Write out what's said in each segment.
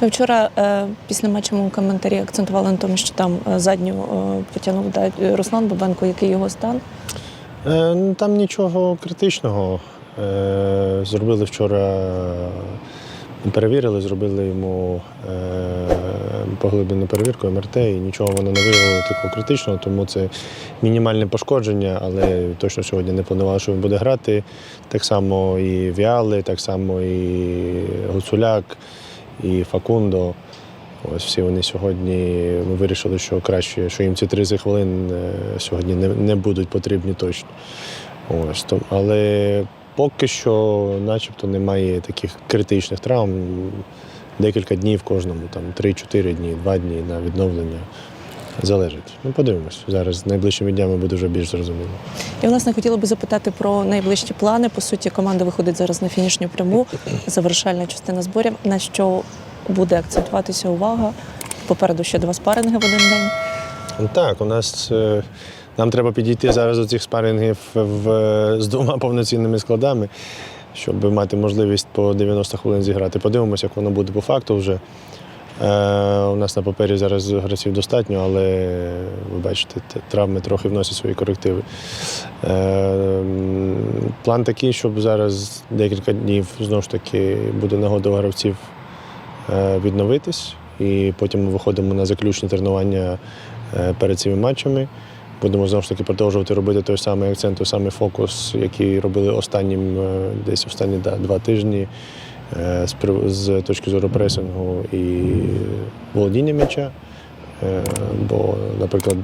Ви вчора е, після матчу у коментарі акцентували на тому, що там е, задню е, потягнув Руслан Бабенко, який його стан. Ну, Там нічого критичного. Зробили вчора, перевірили, зробили йому поглиблену перевірку МРТ, і нічого воно не виявило такого критичного, тому це мінімальне пошкодження, але точно сьогодні не планували, що він буде грати. Так само і Віали, так само і Гуцуляк, і Факундо. Ось всі вони сьогодні ми вирішили, що краще, що їм ці 30 хвилин е, сьогодні не, не будуть потрібні точно. Ось, то, але поки що, начебто, немає таких критичних травм. Декілька днів кожному, там 3-4 дні, 2 дні на відновлення. Залежить. Ну, подивимось. Зараз найближчими днями буде вже більш зрозуміло. І власне хотіла би запитати про найближчі плани. По суті, команда виходить зараз на фінішню пряму, завершальна частина зборів. На що буде акцентуватися увага? Попереду ще два спаринги в один день. Так, у нас е, нам треба підійти зараз до цих спарингів в, з двома повноцінними складами, щоб мати можливість по 90 хвилин зіграти. Подивимося, як воно буде по факту вже. Е, у нас на папері зараз гравців достатньо, але ви бачите, травми трохи вносять свої корективи. Е, план такий, щоб зараз декілька днів знову ж таки буде нагода у гравців е, відновитись. І потім ми виходимо на заключні тренування перед цими матчами. Будемо знову ж таки продовжувати робити той самий акцент, той самий фокус, який робили останнім десь останні да, два тижні з, з точки зору пресингу і володіння м'яча. Е, Бо, наприклад,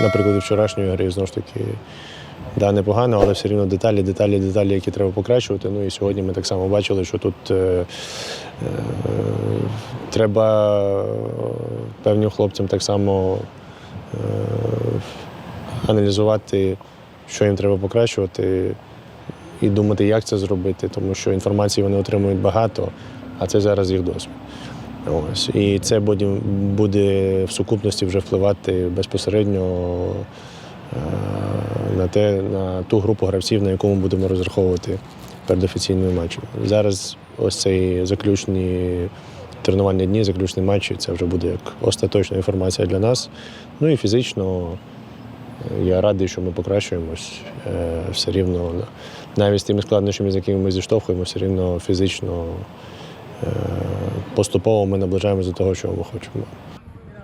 на- на вчорашньої гри знову ж таки да, непогано, але все рівно деталі, деталі, деталі, які треба покращувати. Ну і сьогодні ми так само бачили, що тут е, е, треба е, певним хлопцям так само е, аналізувати, що їм треба покращувати, і думати, як це зробити, тому що інформації вони отримують багато, а це зараз їх досвід. Ось. І це буде, буде в сукупності вже впливати безпосередньо е, на, те, на ту групу гравців, на яку ми будемо розраховувати перед офіційними матчами. Зараз ось цей заключні тренувальні дні, заключні матчі, це вже буде як остаточна інформація для нас. Ну і фізично я радий, що ми покращуємось е, все рівно. Навіть з тими складнощами, з якими ми зіштовхуємося, все рівно фізично е, поступово ми наближаємося до того, чого ми хочемо.